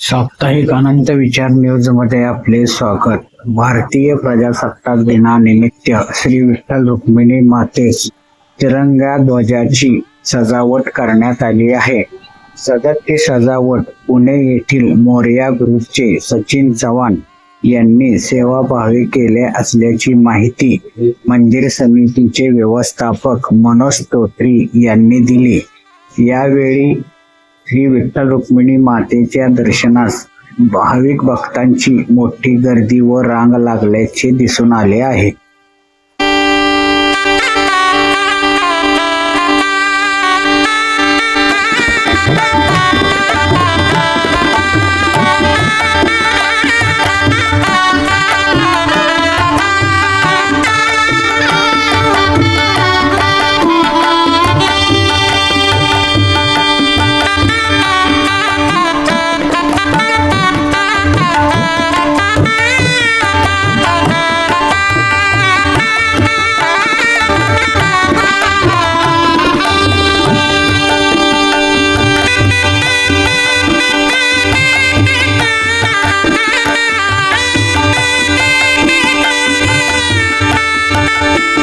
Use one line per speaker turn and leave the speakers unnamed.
साप्ताहिक अनंत विचार न्यूजमध्ये आपले स्वागत. भारतीय प्रजासत्ताक दिनानिमित्त श्री विठ्ठल रुक्मिणी मातेस तिरंगा ध्वजाची सजावट करण्यात आली आहे. सदरची सजावट पुणे येथील मोर्या ग्रुपचे सचिन चव्हाण यांनी सेवाभावी केले असल्याची माहिती मंदिर समितीचे व्यवस्थापक मनोज तोत्री यांनी दिली. यावेळी श्री विठ्ठल रुक्मिणी मातेच्या दर्शनास भाविक भक्तांची मोठी गर्दी व रांग लागल्याचे दिसून आले आहे. Thank you.